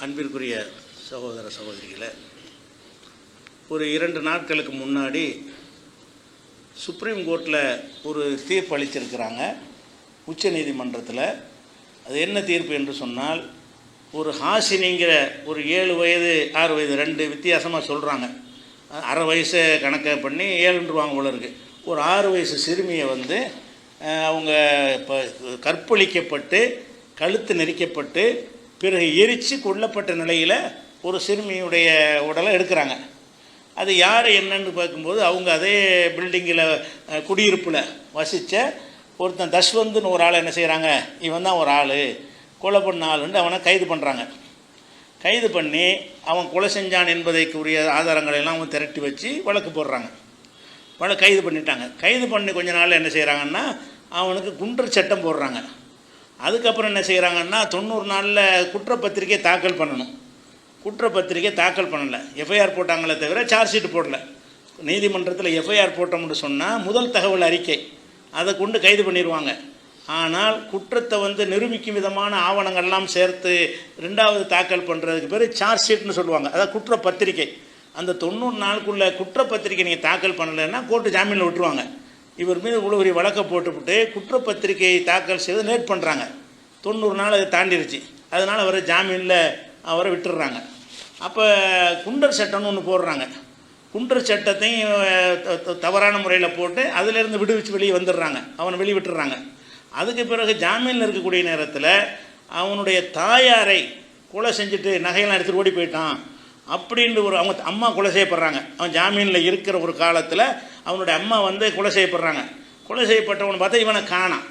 அன்பிற்குரிய சகோதர சகோதரிகளை ஒரு இரண்டு நாட்களுக்கு முன்னாடி சுப்ரீம் கோர்ட்டில் ஒரு தீர்ப்பு அளிச்சிருக்கிறாங்க உச்ச நீதிமன்றத்தில். அது என்ன தீர்ப்பு என்று சொன்னால் ஒரு ஹாசினிங்கிற ஒரு ஏழு வயது ஆறு வயது ரெண்டு வித்தியாசமாக சொல்கிறாங்க அரை வயசை கணக்கை பண்ணி ஏழுன்றுவாங்க போல இருக்குது ஒரு ஆறு வயசு சிறுமியை வந்து அவங்க இப்போ கற்பழிக்கப்பட்டு கழுத்து நெரிக்கப்பட்டு பிறகு எரித்து கொல்லப்பட்ட நிலையில் ஒரு சிறுமியுடைய உடலை எடுக்கிறாங்க. அது யார் என்னன்னு பார்க்கும்போது அவங்க அதே பில்டிங்கில் குடியிருப்பில் வசித்த ஒருத்தன் தஷ்வந்துன்னு ஒரு ஆள் என்ன செய்கிறாங்க இவன் தான் ஒரு ஆள். கொலை பண்ண ஆளுன்னு அவனை கைது பண்ணுறாங்க கைது பண்ணி அவன் கொலை செஞ்சான் என்பதைக்குரிய ஆதாரங்களை எல்லாம் அவன் திரட்டி வச்சு வழக்கு போடுறாங்க. வழக்கு கைது பண்ணிட்டாங்க. கைது பண்ணி கொஞ்ச நாள் என்ன செய்கிறாங்கன்னா அவனுக்கு குன்று சட்டம் போடுறாங்க. அதுக்கப்புறம் என்ன செய்கிறாங்கன்னா தொண்ணூறு நாளில் குற்றப்பத்திரிக்கை தாக்கல் பண்ணணும். குற்றப்பத்திரிக்கை தாக்கல் பண்ணலை. எஃப்ஐஆர் போட்டாங்களே தவிர சார்ஜ் ஷீட் போடல. நீதிமன்றத்தில் எஃப்ஐஆர் போட்டோம்னு சொன்னால் முதல் தகவல் அறிக்கை. அதை கொண்டு கைது பண்ணிடுவாங்க ஆனால் குற்றத்தை வந்து நிரூபிக்கும் விதமான ஆவணங்கள்லாம் சேர்த்து ரெண்டாவது தாக்கல் பண்ணுறதுக்கு பேர் சார்ஜ் ஷீட்னு சொல்லுவாங்க. அதாவது குற்றப்பத்திரிக்கை அந்த தொண்ணூறு நாளுக்குள்ளே குற்றப்பத்திரிக்கை நீங்கள் தாக்கல் பண்ணலைன்னா கோர்ட்டு ஜாமீனில் விட்டுருவாங்க. இவர் மீது இவ்வளோ பெரிய வழக்கை போட்டுவிட்டு குற்றப்பத்திரிகையை தாக்கல் செய்து லேட் பண்ணுறாங்க தொண்ணூறு நாள் அதை தாண்டிருச்சு. அதனால் அவரை ஜாமீனில் அவரை விட்டுடுறாங்க அப்போ குண்டர் சட்டம்னு ஒன்று போடுறாங்க. குண்டர் சட்டத்தையும் தவறான முறையில் போட்டு அதிலிருந்து விடுவிச்சு வெளியே வந்துடுறாங்க. அவனை வெளியே விட்டுடுறாங்க அதுக்கு பிறகு ஜாமீனில் இருக்கக்கூடிய நேரத்தில் அவனுடைய தாயாரை கொலை செஞ்சுட்டு நகையெல்லாம் எடுத்துகிட்டு ஓடி போயிட்டான். அப்படின்ற ஒரு அவங்க அம்மா கொலை செய்யப்படுறாங்க. அவன் ஜாமீனில் இருக்கிற ஒரு காலத்தில் அவனுடைய அம்மா வந்து கொலை செய்யப்படுறாங்க. கொலை செய்யப்பட்டவன் பார்த்தா இவனை காணாம்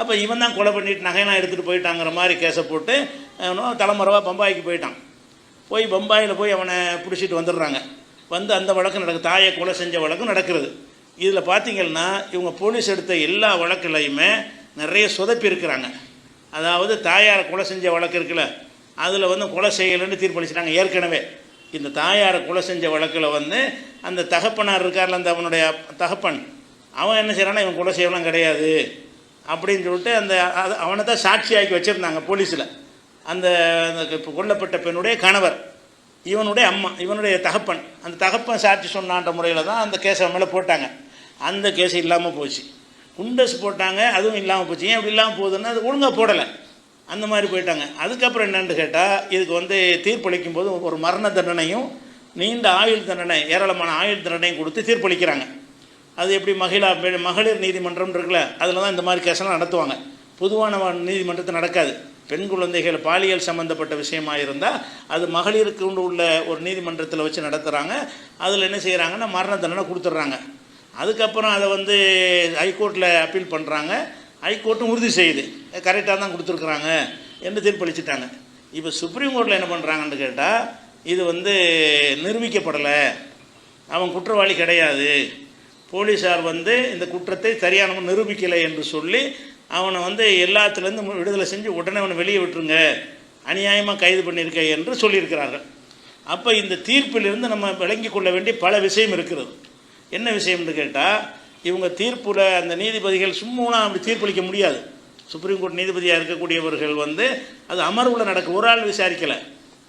அப்போ இவன் தான் கொலை பண்ணிட்டு நகையெல்லாம் எடுத்துகிட்டு போயிட்டாங்கிற மாதிரி கேஸை போட்டு அவனும் தலைமுறைவாக பம்பாய்க்கு போயிட்டான். போய் பம்பாயில் போய் அவனை பிடிச்சிட்டு வந்துடுறாங்க. வந்து அந்த வழக்கு நடக்கு தாயை கொலை செஞ்ச வழக்கு நடக்கிறது. இதில் பார்த்தீங்கன்னா இவங்க போலீஸ் எடுத்த எல்லா வழக்குலையுமே நிறைய சொதப்பி இருக்கிறாங்க. அதாவது தாயாரை கொலை செஞ்ச வழக்கு இருக்குல்ல அதில் வந்து கொலை செய்யலைன்னு தீர்ப்பளிச்சிட்டாங்க ஏற்கனவே. இந்த தாயாரை கொலை செஞ்ச வழக்கில் வந்து அந்த தகப்பனார் இருக்கார்ல அந்த அவனுடைய தகப்பன் அவன் என்ன செய்கிறான்னா இவன் கொலை செய்யலாம் கிடையாது அப்படின்னு சொல்லிட்டு அந்த அது- அவனை தான் சாட்சியாக்கி வச்சுருந்தாங்க போலீஸில். அந்த அந்த இப்போ கொல்லப்பட்ட பெண்ணுடைய கணவர் இவனுடைய அம்மா இவனுடைய தகப்பன் அந்த தகப்பன் சாட்சி சொன்னான்ற முறையில் தான் அந்த கேஸை மேலே போட்டாங்க. அந்த கேஸ் இல்லாமல் போச்சு. குண்டஸ் போட்டாங்க அதுவும் இல்லாமல் போச்சு. ஏன் அப்படி இல்லாமல் போகுதுன்னா அது ஒழுங்காக போடலை. அந்த மாதிரி போயிட்டாங்க. அதுக்கப்புறம் என்னென்னு கேட்டால் இதுக்கு வந்து தீர்ப்பளிக்கும் போது ஒரு மரண தண்டனையும் நீண்ட ஆயுள் தண்டனை ஏராளமான ஆயுள் தண்டனையும் கொடுத்து தீர்ப்பளிக்கிறாங்க. அது எப்படி மகிழா மகளிர் நீதிமன்றம் இருக்குல்ல அதில் தான் இந்த மாதிரி கேஸ்லாம் நடத்துவாங்க. பொதுவான நீதிமன்றத்தை நீதிமன்றத்தில் நடக்காது. பெண் குழந்தைகள் பாலியல் சம்மந்தப்பட்ட விஷயமாக இருந்தால் அது மகளிருக்கு உண்டு உள்ள ஒரு நீதிமன்றத்தில் வச்சு நடத்துகிறாங்க அதில் என்ன செய்கிறாங்கன்னா மரண தண்டனை கொடுத்துட்றாங்க. அதுக்கப்புறம் அதை வந்து ஹைகோர்ட்டில் அப்பீல் பண்ணுறாங்க ஹைகோர்ட்டும் உறுதி செய்யுது. கரெக்டாக தான் கொடுத்துருக்குறாங்க என்று தீர்ப்பளிச்சிட்டாங்க. இப்போ சுப்ரீம் கோர்ட்டில் என்ன பண்ணுறாங்கன்னு கேட்டால் இது வந்து நிரூபிக்கப்படலை. அவன் குற்றவாளி கிடையாது. போலீஸார் வந்து இந்த குற்றத்தை சரியான நிரூபிக்கலை என்று சொல்லி அவனை வந்து எல்லாத்துலேருந்து விடுதலை செஞ்சு உடனே அவனை வெளியே விட்டுருங்க. அநியாயமாக கைது பண்ணியிருக்க என்று சொல்லியிருக்கிறார்கள். அப்போ இந்த தீர்ப்பிலிருந்து நம்ம விளங்கி கொள்ள வேண்டிய பல விஷயம் இருக்கிறது. என்ன விஷயம்னு கேட்டால் இவங்க தீர்ப்பில் அந்த நீதிபதிகள் சும்மா அப்படி தீர்ப்பளிக்க முடியாது. சுப்ரீம் கோர்ட் நீதிபதியாக இருக்கக்கூடியவர்கள் வந்து அது அமர்வில் நடக்க ஒரு ஆள் விசாரிக்கலை.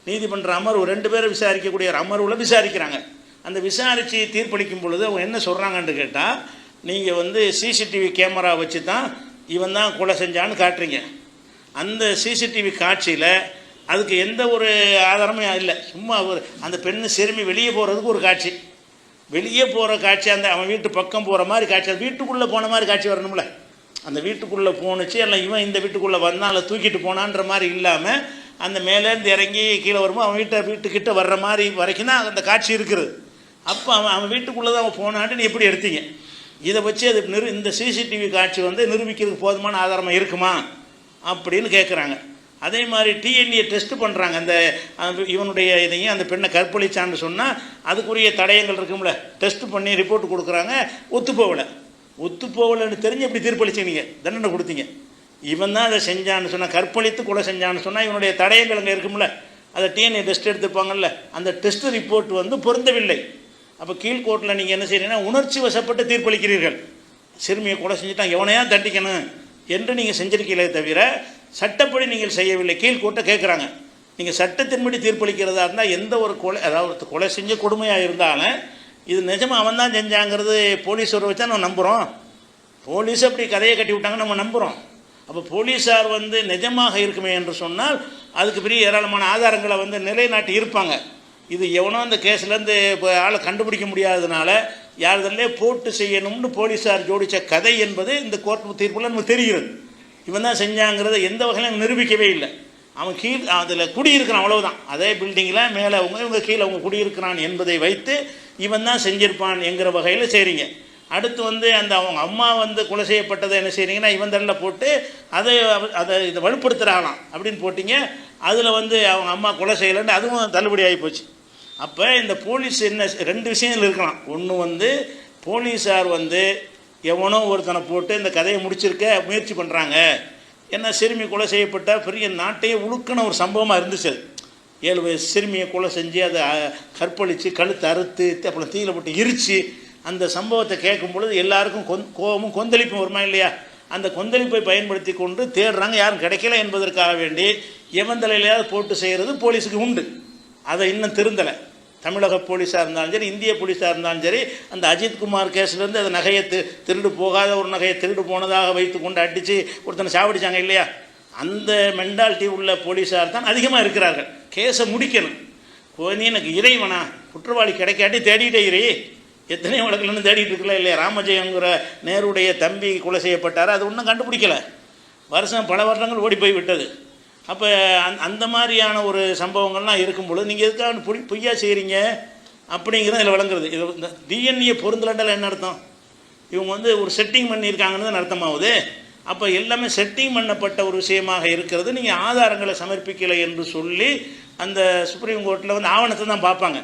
நீதிமன்ற அமர்வு ரெண்டு பேரும் விசாரிக்கக்கூடிய ஒரு அமர்வில் விசாரிக்கிறாங்க. அந்த விசாரித்து தீர்ப்பளிக்கும் பொழுது அவங்க என்ன சொல்கிறாங்கன்னு கேட்டால் நீங்கள் வந்து சிசிடிவி கேமரா வச்சு தான் இவன் தான் கொலை செஞ்சான்னு காட்டுறீங்க. அந்த சிசிடிவி காட்சியில் அதுக்கு எந்த ஒரு ஆதாரமும் இல்லை. சும்மா ஒரு அந்த பெண்ணு சிறுமி வெளியே போகிறதுக்கு ஒரு காட்சி. வெளியே போகிற காட்சி அந்த அவன் வீட்டு பக்கம் போகிற மாதிரி காட்சி அது வீட்டுக்குள்ளே போன மாதிரி காட்சி வரணும்ல. அந்த வீட்டுக்குள்ளே போணுச்சு எல்லாம் இவன் இந்த வீட்டுக்குள்ளே வந்தால் தூக்கிட்டு போனான்ற மாதிரி இல்லாமல் அந்த மேலேருந்து இறங்கி கீழே வரும்போது அவன் வீட்டை வீட்டுக்கிட்ட வர்ற மாதிரி வரைக்கும் தான் அந்த காட்சி இருக்கிறது அப்போ அவன் அவன் வீட்டுக்குள்ளே தான் அவன் போனான்ட்டு நீ எப்படி எடுத்தீங்க? இதை வச்சு அது நிரு இந்த சிசிடிவி காட்சி வந்து நிரூபிக்கிறதுக்கு போதுமான ஆதாரமாக இருக்குமா? அப்படின்னு கேட்குறாங்க அதே மாதிரி டிஎன்ஏ டெஸ்ட் பண்ணுறாங்க அந்த இவனுடைய இதையும் அந்த பெண்ணை கற்பழிச்சான்னு சொன்னால் அதுக்குரிய தடயங்கள் இருக்கும்ல. டெஸ்ட் பண்ணி ரிப்போர்ட் கொடுக்குறாங்க. ஒத்து ஒத்துப்போகலைன்னு ஒத்து போகலைன்னு தெரிஞ்சு எப்படி தீர்ப்பளிச்சீங்க நீங்கள் தண்டனை கொடுத்தீங்க. இவன் தான் அதை செஞ்சான்னு சொன்னால் கற்பழித்து கொலை செஞ்சான்னு சொன்னால் இவனுடைய தடயங்கள் அங்கே இருக்கும்ல. அதை டிஎன்ஏ டெஸ்ட் எடுத்துப்பாங்கல்ல. அந்த டெஸ்ட் ரிப்போர்ட் வந்து பொருந்தவில்லை. அப்போ கீழ்கோட்டில் நீங்கள் என்ன செய்கிறீங்கன்னா உணர்ச்சி வசப்பட்டு தீர்ப்பளிக்கிறீர்கள். சிறுமியை கொலை செஞ்சுட்டான். எவனையா தண்டிக்கணும் என்று நீங்கள் செஞ்சிருக்கீங்களே தவிர சட்டப்படி நீங்கள் செய்யவில்லை. கீழ்கோர்ட்டை கேட்குறாங்க நீங்கள் சட்டத்தின்படி தீர்ப்பளிக்கிறதா இருந்தால் எந்த ஒரு கொலை அதாவது கொலை செஞ்ச கொடுமையாக இருந்தாலும் இது நிஜமாக அவன் தான் செஞ்சாங்கிறது போலீஸ் ஒரு வச்சா நம்ம நம்புகிறோம் போலீஸ் அப்படி கதையை கட்டி விட்டாங்க நம்ம நம்புகிறோம் அப்போ போலீஸார் வந்து நிஜமாக இருக்குமே என்று சொன்னால் அதுக்கு பெரிய ஏராளமான ஆதாரங்களை வந்து நிலைநாட்டி இருப்பாங்க. இது எவனோ அந்த கேஸ்லேருந்து இப்போ ஆளை கண்டுபிடிக்க முடியாததுனால யாருதல்லே போட்டு செய்யணும்னு போலீஸார் ஜோடித்த கதை என்பது இந்த கோர்ட் தீர்ப்பில் நமக்கு தெரிகிறது. இவன் தான் செஞ்சாங்கிறத எந்த வகையிலும் நிரூபிக்கவே இல்லை. அவன் கீழ் அதில் குடியிருக்கிறான் அவ்வளவுதான். அதே பில்டிங்கில் மேலே அவங்க இவங்க கீழே அவங்க குடியிருக்கிறான் என்பதை வைத்து இவன் தான் செஞ்சிருப்பான் என்கிற வகையில் செய்கிறீங்க அடுத்து வந்து அந்த அவங்க அம்மா வந்து கொலை செய்யப்பட்டதை என்ன செய்கிறீங்கன்னா இவன் தண்டில் போட்டு அதை அதை இதை வலுப்படுத்துகிறாங்களாம் அப்படின்னு போட்டிங்க. அதில் வந்து அவங்க அம்மா கொலை செய்யலைன்னு அதுவும் தள்ளுபடி ஆகி போச்சு. அப்போ இந்த போலீஸ் என்ன ரெண்டு விஷயங்கள் இருக்கலாம். ஒன்று வந்து போலீஸார் வந்து எவனோ ஒருத்தனை போட்டு இந்த கதையை முடிச்சிருக்க முயற்சி பண்ணுறாங்க ஏன்னா சிறுமி கொலை செய்யப்பட்ட பெரிய நாட்டையே உழுக்கின ஒரு சம்பவமாக இருந்துச்சு அது. ஏழு வயசு சிறுமியை கொலை செஞ்சு அதை கற்பழித்து கழுத்து அறுத்து அப்புறம் தீயில போட்டு எரிச்சு அந்த சம்பவத்தை கேட்கும் பொழுது எல்லாருக்கும் கொந் கோபமும் கொந்தளிப்பும் வருமா இல்லையா? அந்த கொந்தளிப்பை பயன்படுத்தி கொண்டு தேடுறாங்க யாரும் கிடைக்கல என்பதற்காக வேண்டி எவன் தலையிலையாவது போட்டு செய்கிறது போலீஸுக்கு உண்டு. அதை இன்னும் திருந்தலை. தமிழக போலீஸாக இருந்தாலும் சரி இந்திய போலீஸாக இருந்தாலும் சரி அந்த அஜித்குமார் கேஸ்லேருந்து அந்த நகையை தி திருடு போகாத ஒரு நகையை திருடு போனதாக வைத்து கொண்டு அடித்து ஒருத்தனை சாவடிச்சாங்க இல்லையா? அந்த மென்டாலிட்டி உள்ள போலீஸார் தான் அதிகமாக இருக்கிறார்கள். கேஸை முடிக்கணும். ஓ, நீ எனக்கு இறைவனா? குற்றவாளி கிடைக்காட்டி தேடிட்டே இரு. எத்தனையோ வழக்குலன்னு தேடிட்டு இருக்கல இல்லையா? ராமஜெயங்கிற நேருடைய தம்பி கொலை செய்யப்பட்டார்? அது ஒன்றும் கண்டுபிடிக்கல. வருஷம் பல வருடங்கள் ஓடி போய் விட்டது. அப்போ அந் அந்த மாதிரியான ஒரு சம்பவங்கள்லாம் இருக்கும் பொழுது நீங்கள் எதுக்காக பொய் பொய்யா செய்கிறீங்க அப்படிங்கிறது இதில் விளங்குறது. இது இந்த டிஎன்ஏ பொருந்தலண்டல என்ன அர்த்தம்? இவங்க வந்து ஒரு செட்டிங் பண்ணியிருக்காங்கன்னு தான் அர்த்தமாகுது அப்போ எல்லாமே செட்டிங் பண்ணப்பட்ட ஒரு விஷயமாக இருக்கிறது. நீங்கள் ஆதாரங்களை சமர்ப்பிக்கலை என்று சொல்லி அந்த சுப்ரீம் கோர்ட்டில் வந்து ஆவணத்தை தான் பார்ப்பாங்க.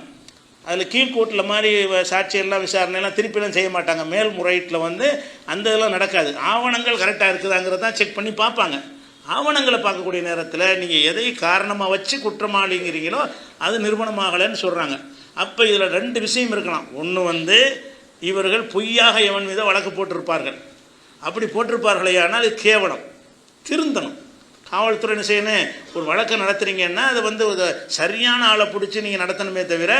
அதில் கீழ்கோர்ட்டில் மாதிரி சாட்சியெல்லாம் விசாரணையெல்லாம் திருப்பிலாம் செய்ய மாட்டாங்க. மேல்முறையீட்டில் வந்து அந்த இதெல்லாம் நடக்காது. ஆவணங்கள் கரெக்டாக இருக்குதாங்கிறத தான் செக் பண்ணி பார்ப்பாங்க. ஆவணங்களை பார்க்கக்கூடிய நேரத்தில் நீங்கள் எதை காரணமாக வச்சு குற்றமாளிங்கிறீங்களோ அது நிறுவனமாகலைன்னு சொல்கிறாங்க அப்போ இதில் ரெண்டு விஷயம் இருக்கலாம். ஒன்று வந்து இவர்கள் பொய்யாக எவன் மீது வழக்கு போட்டிருப்பார்கள். அப்படி போட்டிருப்பார்களே ஆனால் இது கேவலம் திருந்தணும். காவல்துறை என்ன செய்யணும்? ஒரு வழக்கை நடத்துறீங்கன்னா அதை வந்து ஒரு சரியான ஆளை பிடிச்சி நீங்கள் நடத்தணுமே தவிர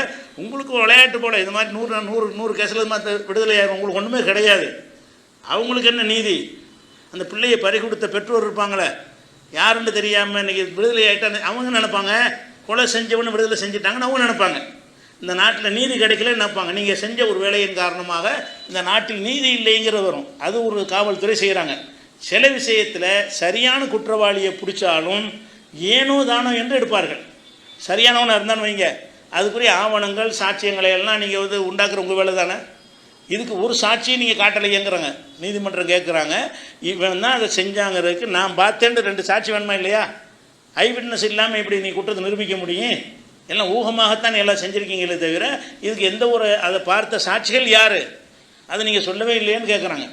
உங்களுக்கு விளையாட்டு போல இது மாதிரி நூறு நூறு நூறு கேஸில் மாதிரி விடுதலை ஆகும் உங்களுக்கு ஒன்றுமே கிடையாது. அவங்களுக்கு என்ன நீதி? அந்த பிள்ளையை பறி கொடுத்த பெற்றோர் இருப்பாங்களே யாருன்னு தெரியாமல் இன்றைக்கி விடுதலை ஆகிட்டா அவங்க நினைப்பாங்க கொலை செஞ்சவனு விடுதலை செஞ்சுட்டாங்கன்னு அவங்க நினைப்பாங்க. இந்த நாட்டில் நீதி கிடைக்கலன்னு நினைப்பாங்க. நீங்கள் செஞ்ச ஒரு வேலையின் காரணமாக இந்த நாட்டில் நீதி இல்லைங்கிறது வரும். அது ஒரு காவல்துறை செய்கிறாங்க சில விஷயத்தில் சரியான குற்றவாளியை பிடிச்சாலும் ஏனோ தானோ என்று எடுப்பார்கள். சரியானவனாக இருந்தான்னு வைங்க. அதுக்குரிய ஆவணங்கள் சாட்சியங்களை எல்லாம் நீங்கள் வந்து உண்டாக்குற உங்கள் வேலை தானே இதுக்கு ஒரு சாட்சியும் நீங்கள் காட்டலையேங்கிறாங்க. நீதிமன்றம் கேட்குறாங்க இவன் தான் அதை செஞ்சாங்கிறதுக்கு நான் பார்த்தேன்னு ரெண்டு சாட்சி வேணுமா இல்லையா? ஐ விட்னஸ் இல்லாமல் இப்படி நீ குற்றத்தை நிரூபிக்க முடியும்? எல்லாம் ஊகமாகத்தான் எல்லாம் செஞ்சுருக்கீங்களே தவிர இதுக்கு எந்த ஒரு அதை பார்த்த சாட்சிகள் யார்? அதை நீங்கள் சொல்லவே இல்லையேன்னு கேட்குறாங்க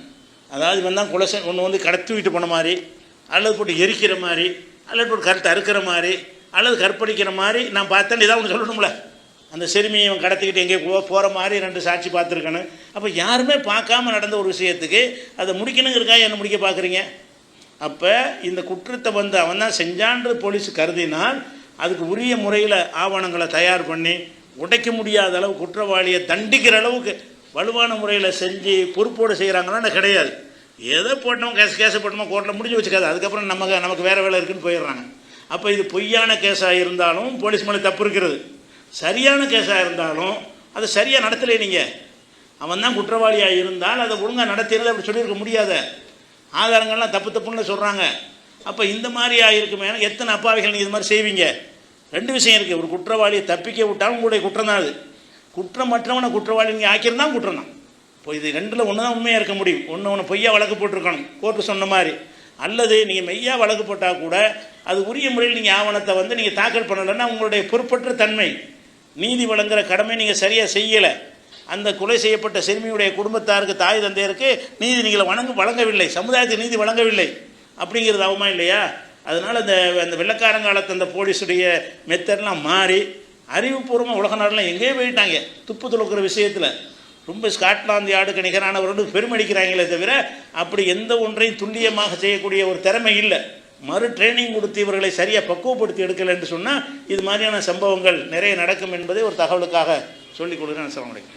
அதாவது இவன் தான் குலசை ஒன்று வந்து கடத்திவிட்டு தூக்கிட்டு போன மாதிரி அல்லது போட்டு எரிக்கிற மாதிரி அல்லது போட்டு கருத்தை அறுக்கிற மாதிரி அல்லது கற்பழிக்கிற மாதிரி நான் பார்த்தேன்னு ஏதாவது ஒன்று சொல்லணும்ல. அந்த சிறுமியை இவன் கடத்திக்கிட்டு எங்கேயோ போகிற மாதிரி ரெண்டு சாட்சி பார்த்துருக்கணும். அப்போ யாருமே பார்க்காம நடந்த ஒரு விஷயத்துக்கு அதை முடிக்கணுங்கிறக்காக என்ன முடிக்க பார்க்குறீங்க? அப்போ இந்த குற்றத்தை வந்து அவன் தான் செஞ்சான்று போலீஸ் கருதினால் அதுக்கு உரிய முறையில் ஆவணங்களை தயார் பண்ணி உடைக்க முடியாத அளவு குற்றவாளியை தண்டிக்கிற அளவுக்கு வலுவான முறையில் செஞ்சு பொறுப்போடு செய்கிறாங்கன்னா கிடையாது. ஏதோ போட்டோம் கேஸ் கேஸை போட்டோமோ கோர்ட்டில் முடிஞ்சு வச்சுக்காது. அதுக்கப்புறம் நமக்கு நமக்கு வேறு வேலை இருக்குன்னு போயிடுறாங்க. அப்போ இது பொய்யான கேஸாக இருந்தாலும் போலீஸ் மேலே தப்பு இருக்கிறது. சரியான கேஸாக இருந்தாலும் அதை சரியாக நடத்தலை நீங்கள் அவன் தான் குற்றவாளியாக இருந்தால் அதை ஒழுங்காக நடத்தினது அப்படி சொல்லியிருக்க முடியாத. ஆதாரங்கள்லாம் தப்பு தப்புன்னு சொல்கிறாங்க அப்போ இந்த மாதிரி ஆகிருக்குமே எத்தனை அப்பாவிகள் நீங்கள் இது மாதிரி செய்வீங்க? ரெண்டு விஷயம் இருக்குது ஒரு குற்றவாளியை தப்பிக்க விட்டாலும் உங்களுடைய குற்றம் தான் அது. குற்றமற்றவனை குற்றவாளி நீங்கள் ஆக்கியிருந்தான் குற்றம் தான். இப்போ இது ரெண்டில் ஒன்று தான் உண்மையாக இருக்க முடியும். ஒன்று ஒன்று பொய்யா வழக்கு போட்டிருக்கணும். கோர்ட்டு சொன்ன மாதிரி. அல்லது நீங்கள் மெய்யா வழக்கு போட்டால் கூட அது உரிய முறையில் நீங்கள் ஆவணத்தை வந்து நீங்கள் தாக்கல் பண்ணலைன்னா உங்களுடைய பொறுப்பற்ற தன்மை. நீதி வழங்குற கடமை நீங்கள் சரியாக செய்யலை. அந்த கொலை செய்யப்பட்ட சிறுமியுடைய குடும்பத்தாருக்கு தாய் தந்தையருக்கு நீதி நீங்கள் வணங்க வழங்கவில்லை. சமுதாயத்துக்கு நீதி வழங்கவில்லை. அப்படிங்கிறது ஆகுமா இல்லையா? அதனால் அந்த அந்த வெள்ளக்காரங்காலத்து அந்த போலீஸுடைய மெத்தட்லாம் மாறி அறிவுபூர்வமாக உலக நாடெலாம் எங்கேயோ போயிட்டாங்க. துப்பு துளக்குற விஷயத்தில். ரொம்ப ஸ்காட்லாந்து யார்டுக்கு நிகரானவர்கள் பெருமடிக்கிறாங்களே தவிர அப்படி எந்த ஒன்றையும் துல்லியமாக செய்யக்கூடிய ஒரு திறமை இல்லை. மறு ட்ரைனிங் கொடுத்து இவர்களை சரியாக பக்குவப்படுத்தி எடுக்கலைன்னு சொன்னால் இது மாதிரியான சம்பவங்கள் நிறைய நடக்கும் என்பதை ஒரு தகவலுக்காக சொல்லிக் கொடுக்குறேன். சொல்ல முடியும்